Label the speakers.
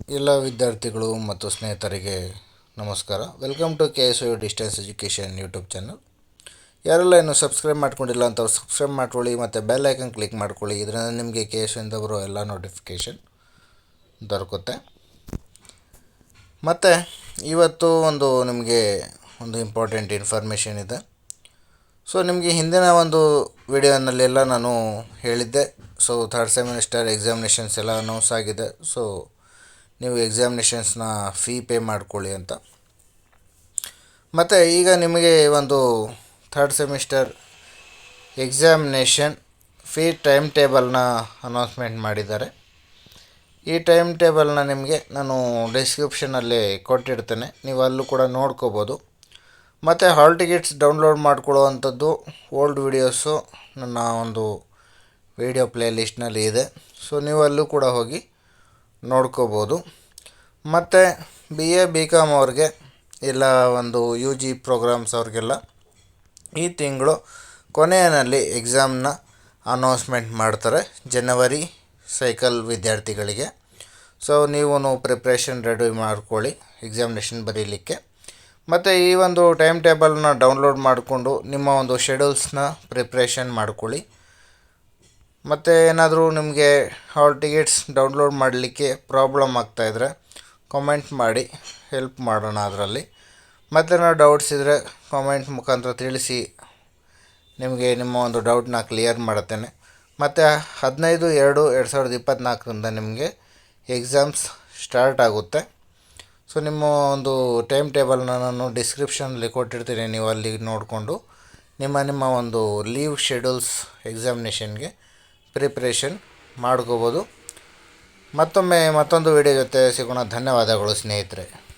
Speaker 1: ಎಲ್ಲ ವಿದ್ಯಾರ್ಥಿಗಳು ಮತ್ತು ಸ್ನೇಹಿತರಿಗೆ ನಮಸ್ಕಾರ. Welcome to K S U distance education YouTube channel ಯಾರೆಲ್ಲ ಇನ್ನೂ ಸಬ್ಸ್ಕ್ರೈಬ್ ಮಾಡ್ಕೊಂಡಿಲ್ಲ ಅಂತ ಸಬ್ಸ್ಕ್ರೈಬ್ ಮಾಡ್ಕೊಳ್ಳಿ ಮತ್ತು ಬೆಲ್ ಐಕನ್ ಕ್ಲಿಕ್ ಮಾಡ್ಕೊಳ್ಳಿ. ಇದರಿಂದ ನಿಮಗೆ ಕೆ ಎಸ್ ಇಂದ ಬರೋ ಎಲ್ಲ ನೋಟಿಫಿಕೇಷನ್ ದೊರಕುತ್ತೆ. ಮತ್ತು ಇವತ್ತು ಒಂದು ನಿಮಗೆ ಒಂದು ಇಂಪಾರ್ಟೆಂಟ್ ಇನ್ಫಾರ್ಮೇಷನ್ ಇದೆ. ಸೊ ನಿಮಗೆ ಹಿಂದಿನ ಒಂದು ವಿಡಿಯೋನಲ್ಲೆಲ್ಲ ನಾನು ಹೇಳಿದ್ದೆ. ಸೊ ಥರ್ಡ್ ಸೆಮಿಸ್ಟರ್ ಎಕ್ಸಾಮಿನೇಷನ್ಸ್ ಎಲ್ಲ ಅನೌನ್ಸ್ ಆಗಿದೆ. ಸೊ ನೀವು ಎಕ್ಸಾಮಿನೇಷನ್ಸ್ನ ಫೀ ಪೇ ಮಾಡ್ಕೊಳ್ಳಿ ಅಂತ. ಮತ್ತು ಈಗ ನಿಮಗೆ ಒಂದು third semester examination fee time ಟೇಬಲ್ನ ಅನೌನ್ಸ್ಮೆಂಟ್ ಮಾಡಿದ್ದಾರೆ. ಈ ಟೈಮ್ ಟೇಬಲ್ನ ನಿಮಗೆ ನಾನು ಡಿಸ್ಕ್ರಿಪ್ಷನಲ್ಲಿ ಕೊಟ್ಟಿರ್ತೇನೆ ನೀವು ಅಲ್ಲೂ ಕೂಡ ನೋಡ್ಕೋಬೋದು. ಮತ್ತು ಹಾಲ್ ಟಿಕೆಟ್ಸ್ ಡೌನ್ಲೋಡ್ ಮಾಡ್ಕೊಳ್ಳುವಂಥದ್ದು ಓಲ್ಡ್ ವೀಡಿಯೋಸು ನನ್ನ ಒಂದು ವೀಡಿಯೋ ಪ್ಲೇ ಲಿಸ್ಟ್ನಲ್ಲಿ ಇದೆ. ಸೊ ನೀವು ಅಲ್ಲೂ ಕೂಡ ಹೋಗಿ ನೋಡ್ಕೋಬೋದು. ಮತ್ತು ಬಿ ಎ ಬಿ ಕಾಮ್ ಅವ್ರಿಗೆ ಇಲ್ಲ ಒಂದು ಯು ಜಿ ಪ್ರೋಗ್ರಾಮ್ಸ್ ಅವ್ರಿಗೆಲ್ಲ ಈ ತಿಂಗಳು ಕೊನೆಯಲ್ಲಿ ಎಕ್ಸಾಮ್ನ ಅನೌನ್ಸ್ಮೆಂಟ್ ಮಾಡ್ತಾರೆ ಜನವರಿ ಸೈಕಲ್ ವಿದ್ಯಾರ್ಥಿಗಳಿಗೆ. ಸೊ ನೀವು ಪ್ರಿಪ್ರೇಷನ್ ರೆಡಿ ಮಾಡ್ಕೊಳ್ಳಿ ಎಕ್ಸಾಮಿನೇಷನ್ ಬರೀಲಿಕ್ಕೆ. ಮತ್ತು ಈ ಒಂದು ಟೈಮ್ ಟೇಬಲ್ನ ಡೌನ್ಲೋಡ್ ಮಾಡಿಕೊಂಡು ನಿಮ್ಮ ಒಂದು ಶೆಡ್ಯೂಲ್ಸ್ನ ಪ್ರಿಪ್ರೇಷನ್ ಮಾಡ್ಕೊಳ್ಳಿ. ಮತ್ತು ಏನಾದರೂ ನಿಮಗೆ ಹಾಲ್ ಟಿಕೆಟ್ಸ್ ಡೌನ್ಲೋಡ್ ಮಾಡಲಿಕ್ಕೆ ಪ್ರಾಬ್ಲಮ್ ಆಗ್ತಾಯಿದ್ರೆ ಕಾಮೆಂಟ್ ಮಾಡಿ ಹೆಲ್ಪ್ ಮಾಡೋಣ ಅದರಲ್ಲಿ. ಮತ್ತು ಏನಾದ್ರು ಡೌಟ್ಸ್ ಇದ್ದರೆ ಕಾಮೆಂಟ್ ಮುಖಾಂತರ ತಿಳಿಸಿ, ನಿಮಗೆ ನಿಮ್ಮ ಒಂದು ಡೌಟ್ನ ಕ್ಲಿಯರ್ ಮಾಡುತ್ತೇನೆ. ಮತ್ತು ಹದಿನೈದು, ಎರಡು ಎರಡು ಸಾವಿರದ ಇಪ್ಪತ್ತ್ನಾಲ್ಕರಿಂದ ನಿಮಗೆ ಎಕ್ಸಾಮ್ಸ್ ಸ್ಟಾರ್ಟ್ ಆಗುತ್ತೆ. ಸೊ ನಿಮ್ಮ ಒಂದು ಟೈಮ್ ಟೇಬಲ್ನ ನಾನು ಡಿಸ್ಕ್ರಿಪ್ಷನಲ್ಲಿ ಕೊಟ್ಟಿರ್ತೀನಿ, ನೀವು ಅಲ್ಲಿ ನೋಡಿಕೊಂಡು ನಿಮ್ಮ ನಿಮ್ಮ ಒಂದು ಲೀವ್ ಶೆಡ್ಯೂಲ್ಸ್ ಎಕ್ಸಾಮಿನೇಷನ್ಗೆ ಪ್ರಿಪ್ರೇಷನ್ ಮಾಡ್ಕೋಬೋದು. ಮತ್ತೊಮ್ಮೆ ಮತ್ತೊಂದು ವಿಡಿಯೋ ಜೊತೆ ಸಿಗೋಣ. ಧನ್ಯವಾದಗಳು ಸ್ನೇಹಿತರೆ.